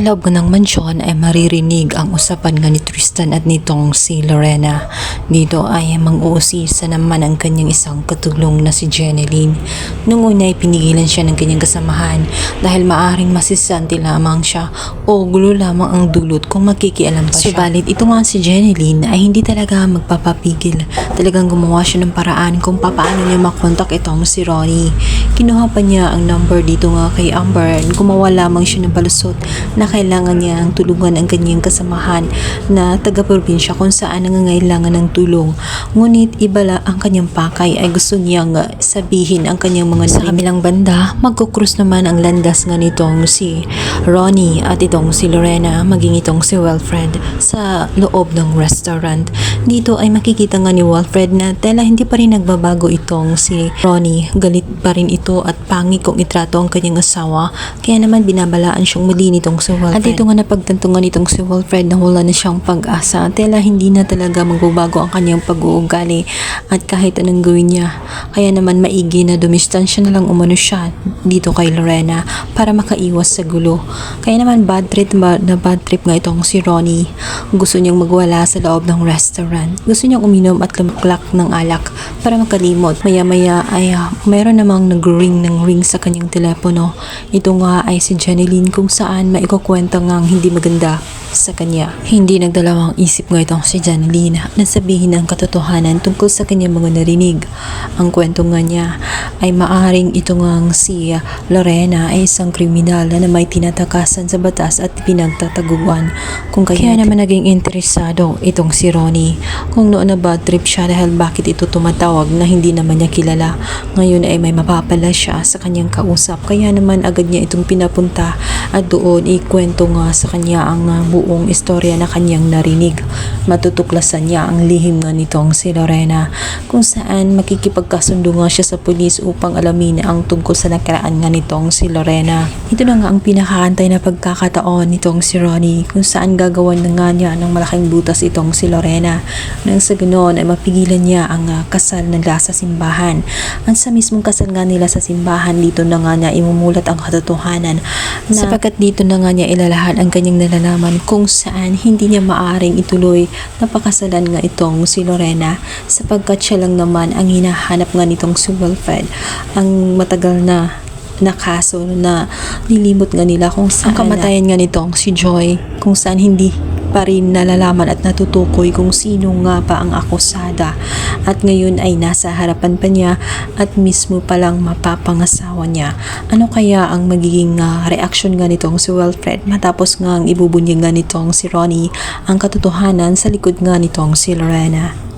Sa loob ng mansyon ay maririnig ang usapan nga ni Tristan at nitong si Lorena. Dito ay mang-uusisa naman ang kanyang isang katulong na si Jeneline. Nung una ay pinigilan siya ng kanyang kasamahan dahil maaring masisanti lamang siya o gulo lamang ang dulot kung makikialam pa siya. Subalit ito nga si Jeneline ay hindi talaga magpapapigil. Talagang gumawa siya ng paraan kung paano niya makontak itong si Ronnie. Kinuha pa niya ang number dito nga kay Amber. Gumawa lamang siya ng balusot na kailangan niya ang tulungan ang kanyang kasamahan na taga-probinsya kung saan nangangailangan ng tulong. Ngunit ibala ang kanyang pakay ay gusto niyang uh, sabihin ang kanyang mga Sa kabilang banda, magkukrus naman ang landas nga nitong si Ronnie at itong si Lorena maging itong si Wilfred sa loob ng restaurant. Dito ay makikita nga ni Wilfred na tela hindi pa rin nagbabago itong si Ronnie. Galit pa rin ito at pangi kung itrato ang kanyang asawa. Kaya naman binabalaan siyang muli nitong si Wilfred. At dito nga napagtanto nga nitong si Wilfred na wala na siyang pag-asa. Tela hindi na talaga magbabago ang kanyang pag-uugali at kahit anong gawin niya. Kaya naman maigi na dumistansya na lang umano siya dito kay Lorena para makaiwas sa gulo. Kaya naman bad trip na bad trip nga itong si Ronnie. Gusto niyang magwala sa loob ng restaurant. Gusto niyang uminom at lumaklak ng alak para makalimot. Maya-maya ay ah, mayroon namang nag-ring ng ring sa kanyang telepono. Ito nga ay si Jeneline kung saan maikukwenta ngang hindi maganda sa kanya. Hindi nagdalawang isip nga itong si Janeline na sabihin ang katotohanan tungkol sa kanyang mga narinig. Ang kwento nga niya ay maaring ito ngang si Lorena ay isang kriminal na may tinatakasan sa batas at pinagtataguan. Kung kaya, kaya naman naging interesado itong si Ronnie. Kung noon na bad trip siya dahil bakit ito tumatawag na hindi naman niya kilala. Ngayon ay may mapapala siya sa kanyang kausap. Kaya naman agad niya itong pinapunta at doon ikwento nga sa kanya ang buong istorya na kanyang narinig. Matutuklasan niya ang lihim nga nitong si Lorena kung saan makikipagkasundo nga siya sa pulis upang alamin ang tungkol sa nakaraan nga nitong si Lorena. Ito na nga ang pinakaantay na pagkakataon nitong si Ronnie kung saan gagawan na nga niya ng malaking butas itong si Lorena nang sa ganoon ay mapigilan niya ang uh, kasal nila sa simbahan. At sa mismong kasal nga nila sa simbahan dito na nga niya imumulat ang katotohanan na sapagkat dito na nga niya ilalahan ang kanyang nalalaman kung saan hindi niya maaring ituloy na pakasalan nga itong si Lorena sapagkat siya lang naman ang hinahanap nga nitong si Wilfred ang matagal na na kaso na nilimot nga nila kung saan ang kamatayan nga nitong si Joy kung saan hindi pa rin nalalaman at natutukoy kung sino nga ba ang akusada at ngayon ay nasa harapan pa niya at mismo palang mapapangasawa niya. Ano kaya ang magiging uh, reaksyon nga nitong si Wilfred matapos nga ang ibubunyag nga nitong si Ronnie ang katotohanan sa likod nga nitong si Lorena?